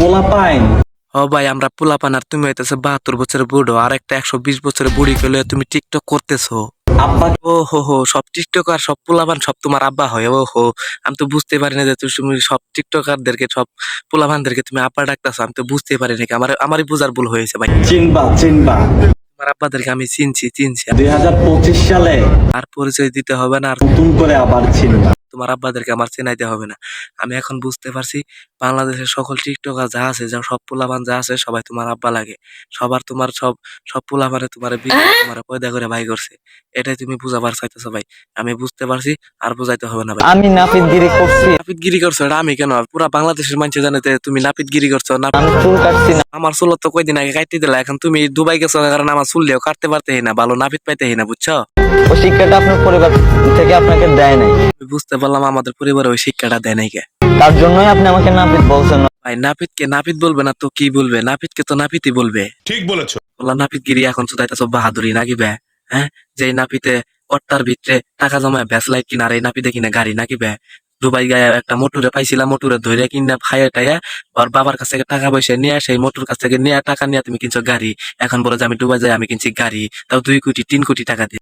পোলা পাইন। ও ভাই আমরা পোলাপান আর তুমি হইতেছে বাহাত্তর বছরের বুড়ো আর একটা একশো বিশ বছরের বুড়ি করলে তুমি টিকটক করতেছো। আব্বা ও হো হো সব সব পোলাপান সব তোমার আব্বা হয় ও হো। আমি তো বুঝতে পারি না যে তুমি সব টিকটকারদেরকে সব পোলাপানদেরকে তুমি আব্বা ডাকতেছো আমি তো বুঝতে পারি আমার আমারই বুঝার ভুল হয়েছে ভাই। চিনবা চিনবা। তোমার আব্বাদেরকে আমি চিনছি চিনছি। দুই হাজার পঁচিশ সালে আর পরিচয় দিতে হবে না আর নতুন করে আবার চিনবা। তোমার আব্বাদেরকে আমার চেনাইতে হবে না। আমি এখন বুঝতে পারছি বাংলাদেশের সকল টিকটকার যা আছে যা সব পোলাপান যা আছে সবাই তোমার আব্বা লাগে। সবার তোমার সব সব পোলাপানে তোমার তোমার পয়দা করে ভাই করছে। এটাই তুমি বুঝাবার চাইতেছো ভাই। আমি বুঝতে পারছি আর বুঝাইতে হবে না ভাই। আমি নাপিতগিরি করছি। নাপিতগিরি করছ? এটা আমি কেন? পুরা বাংলাদেশের মানুষ জানে যে তুমি নাপিতগিরি করছ। না আমি চুল কাটছি না। আমার চুল তো কয়দিন আগে কাটতে দিলা এখন তুমি দুবাই গেছো কারণ আমার চুল দিয়েও কাটতে পারতে না ভালো নাপিত পাইতে না বুঝছ? ও শিক্ষাটা আপনার পরিবার থেকে আপনাকে দেয় নাই। বুঝতে পারলাম আমাদের পরিবারে ওই শিক্ষাটা দেয় নাই কে। তার জন্যই আপনি আমাকে নাপিত বলছেন। ভাই নাপিতকে নাপিত বলবে না তো কি বলবে? নাপিতকে তো নাপিতই বলবে। ঠিক বলেছ। বললাম নাপিতগিরি এখন শুধাইতেছ বাহাদুরি নাকি বে? হ্যাঁ? যে নাপিতে কট্টার ভিতরে টাকা জমায় ভ্যাস লাইট কিনা আর এই নাপিতে কিনা গাড়ি নাকি বে? দুবাই গায়ে একটা মোটরে পাইছিলাম মোটরে ধরে কিনা খাইয়ে টাইয়া ওর বাবার কাছ থেকে টাকা পয়সা নিয়ে সেই মোটর কাছ থেকে নিয়ে টাকা নিয়ে তুমি কিনছো গাড়ি। এখন বলো যে আমি দুবাই যাই আমি কিনছি গাড়ি। তাও দুই কোটি তিন কোটি টাকা দিয়ে।